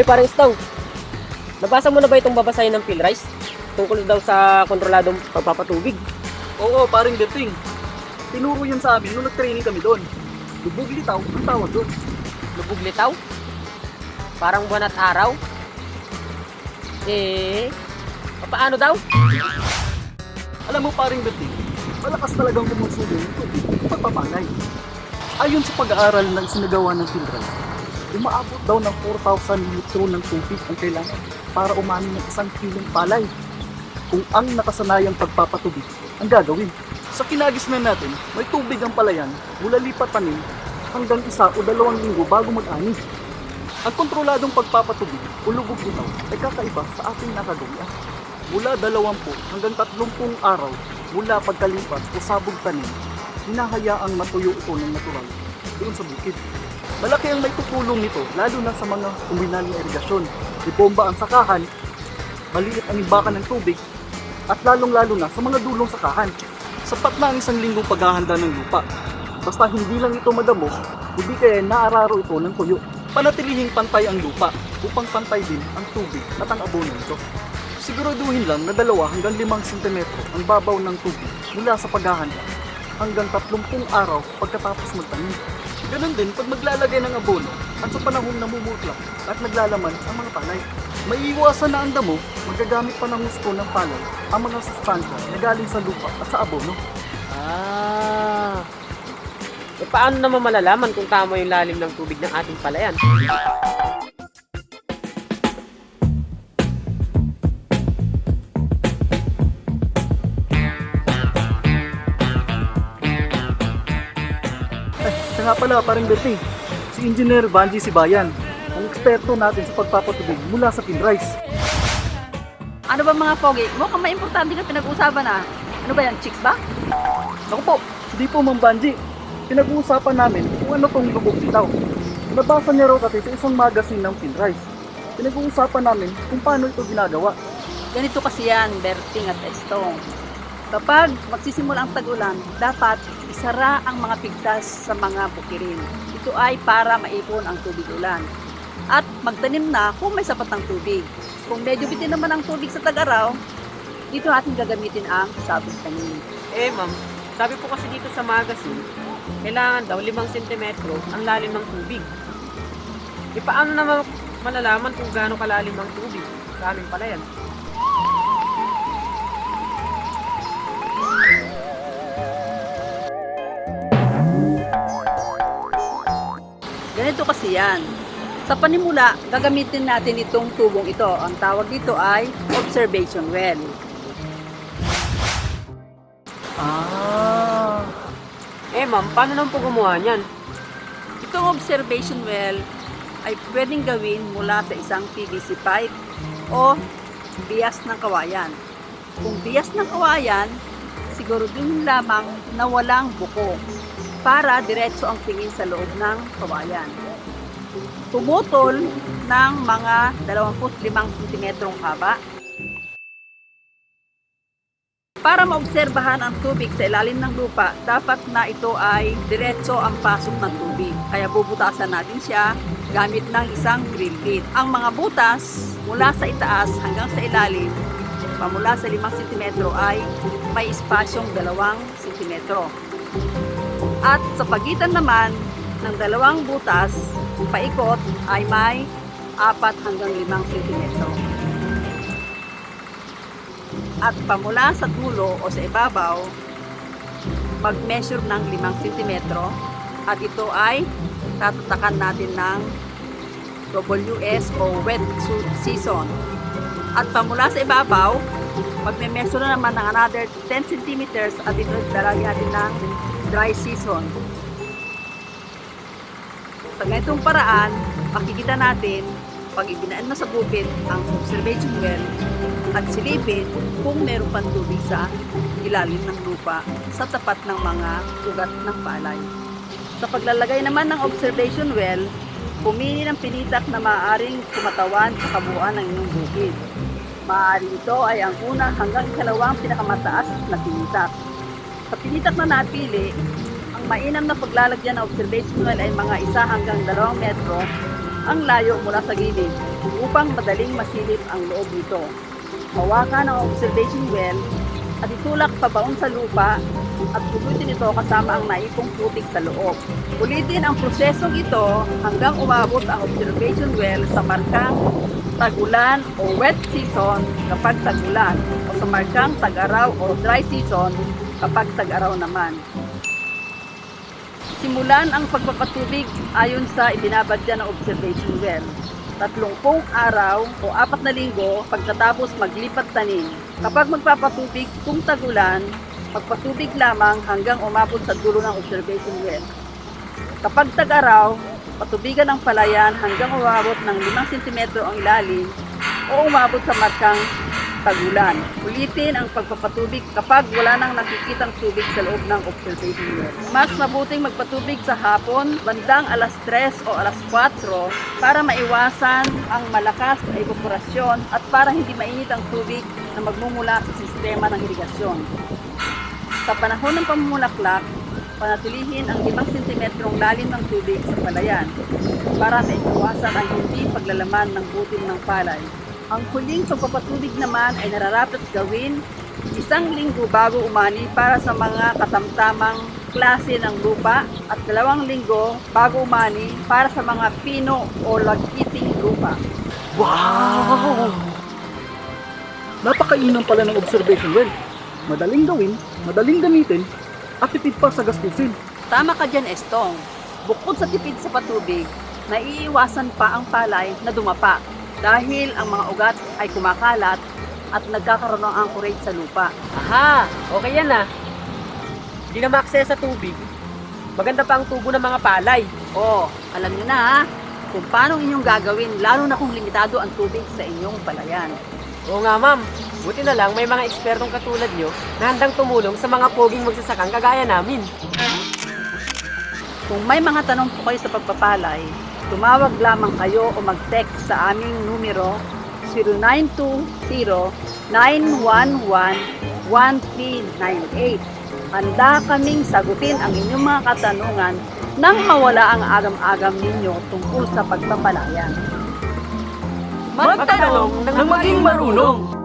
Hoy, parang Stow. Nabasa mo na ba itong babasahin ng Philrise? Tungkol daw sa kontroladong pagpapatubig. Oo, paring dating. Tinuro yun sa amin nung nag-training kami doon. Lubog litaw ang tawag doon. Lubog litaw? Parang buwan at araw? Eh, paano daw? Alam mo paring dating, malakas talagang kumusulo yung tubig pagpapanay. Ayon sa pag-aaral ng sinagawa ng Philray, umaabot daw ng 4,000 litro ng tubig ang kailangan para umani ng isang kilong palay. Kung ang nakasanayang pagpapatubig ang gagawin. Sa kinagisnan natin, may tubig ang palayan mula lipat hanggang isa o dalawang linggo bago mag-ani. Ang kontroladong pagpapatubig o lubog nito ay kakaiba sa ating nakagawian. Mula 20 hanggang 30 araw mula pagkalipas o sabog tanim, hinahayaang matuyo ito ng natural doon sa bukid. Malaki ang may tutulong nito lalo na sa mga komunal na irigasyon. Ibomba ang sakahan, maliit ang imbakan ng tubig, at lalong-lalo na sa mga dulong sakahan. Sapat na ang isang linggong paghahanda ng lupa. Basta hindi lang ito madamo, hindi kaya naararo ito ng tuyo. Panatilihing pantay ang lupa upang pantay din ang tubig at ang abono nito. Siguraduhin lang na dalawa hanggang limang sentimetro ang babaw ng tubig mula sa paghahanda hanggang 30 araw pagkatapos magtanim. Ganon din pag maglalagay ng abono at sa panahon namumutlak at naglalaman ang mga palay. Maiiwasan na ang damo, magagamit pa ng husto ng palay ang mga sustansya na galing sa lupa at sa abono. Ah. Eh, paano naman malalaman kung tama yung lalim ng tubig ng ating palayan? Siya nga pala, parang Bertie. Si Engineer Banji Sibayan, ang eksperto natin sa pagpapatubig mula sa Pinrise. Ano ba mga pogi? Mukhang may importante na pinag-uusapan ah. Ano ba yan? Chicks ba? Ako po, hindi po Ma'am Banji. Pinag-uusapan namin kung ano tong lubog bitaw. Nabasa niya raw kasi sa isang magazine ng Pinrise. Pinag-uusapan namin kung paano ito ginagawa. Ganito kasi yan, Berting at Estong. Kapag magsisimula ang tag-ulan, dapat isara ang mga pigtas sa mga bukirin. Ito ay para maipon ang tubig ulan. At magtanim na kung may sapat ng tubig. Kung medyo bitin naman ang tubig sa tag-araw, dito natin gagamitin ang sabong tanim. Eh, ma'am, sabi po kasi dito sa magazine, kailangan daw 5 sentimetro ang lalim ng tubig. Eh, paano naman malalaman kung gaano kalalim ang tubig sa aming palayan? Ganito kasi yan. Sa panimula, gagamitin natin itong tubong ito. Ang tawag dito ay observation well. Ah, Eh, ma'am, paano naman po gumawa niyan? Itong observation well ay pwedeng gawin mula sa isang PVC pipe o bias ng kawayan. Kung bias ng kawayan, siguro din lamang na walang buko para diretso ang tingin sa loob ng kawayan. Tumutol ng mga 25 cm haba. Para maobserbahan ang tubig sa ilalim ng lupa, dapat na ito ay diretso ang pasok ng tubig. Kaya bubutasan natin siya gamit ng isang drill bit. Ang mga butas mula sa itaas hanggang sa ilalim, pamula sa 5 cm ay may espasyong 2 cm. At sa pagitan naman ng dalawang butas, paikot ay may 4 hanggang 5 cm. At pamula sa dulo o sa ibabaw, mag-measure ng 5 cm at ito ay tatatakan natin ng WS o wet season. At pamula sa ibabaw, magme-measure na naman ng another 10 cm at ito dalagyan natin ng dry season. Sa ganitong paraan, makikita natin pag ibinaan mo sa bukid ang observation well at silipin kung meron pang tubig sa ilalim ng lupa sa tapat ng mga ugat ng palay. Sa paglalagay naman ng observation well, pumili ng pinitak na maaaring kumatawan sa kabuuan ng inyong bukid. Maaari ito ay ang una hanggang ikalawang pinakamataas na pinitak. Sa pinitak na napili, ang mainam na paglalagyan ng observation well ay mga isa hanggang dalawang metro ang layo mula sa gilid upang madaling masilip ang loob nito. Hawakan ang observation well at itulak pabaon sa lupa at pugutin ito kasama ang naipong putik sa loob. Ulitin ang prosesong ito hanggang umabot ang observation well sa markang tagulan o wet season kapag tagulan o sa markang tag-araw o dry season kapag tag-araw naman. Simulan ang pagpapatubig ayon sa ibinabadya ng observation well. Tatlumpung araw o apat na linggo pagkatapos maglipat tanim. Kapag magpapatubig kung tagulan, magpatubig lamang hanggang umabot sa dulo ng observation well. Kapag tag-araw, patubigan ang palayan hanggang umabot ng 5 cm ang ilalim o umabot sa markang tagulan. Ulitin ang pagpapatubig kapag wala nang nakikitang tubig sa loob ng observation well. Mas mabuting magpatubig sa hapon, bandang alas 3 o alas 4 para maiwasan ang malakas na evaporasyon at para hindi mainit ang tubig na magmumula sa sistema ng irigasyon. Sa panahon ng pamumulaklak, panatilihin ang 5 cm lalim ng tubig sa palayan para maiwasan ang hindi paglalaman ng butil ng palay. Ang huling pagpapatubig naman ay nararapat gawin isang linggo bago umani para sa mga katamtamang klase ng lupa at dalawang linggo bago umani para sa mga pino o lagiting lupa. Wow! Napakainam pala ng observation well. Madaling gawin, madaling gamitin, at tipid pa sa gastusin. Tama ka dyan, Estong. Bukod sa tipid sa patubig, naiiwasan pa ang palay na dumapa dahil ang mga ugat ay kumakalat at nagkakaroon ng anchorage sa lupa. Aha, okay yan ah. Hindi na ma-access sa tubig. Maganda pa ang tubo ng mga palay. O, alam niyo na ha, kung paano inyong gagawin lalo na kung limitado ang tubig sa inyong palayan. Oo nga ma'am, buti na lang may mga ekspertong katulad nyo na handang tumulong sa mga poging magsasakang kagaya namin. Kung may mga tanong po kayo sa pagpapalay, tumawag lamang kayo o mag-text sa aming numero 0920-911-1398. Handa kaming sagutin ang inyong mga katanungan nang mawala ang agam-agam ninyo tungkol sa pagpapalayan. Magtanong nang maging marunong.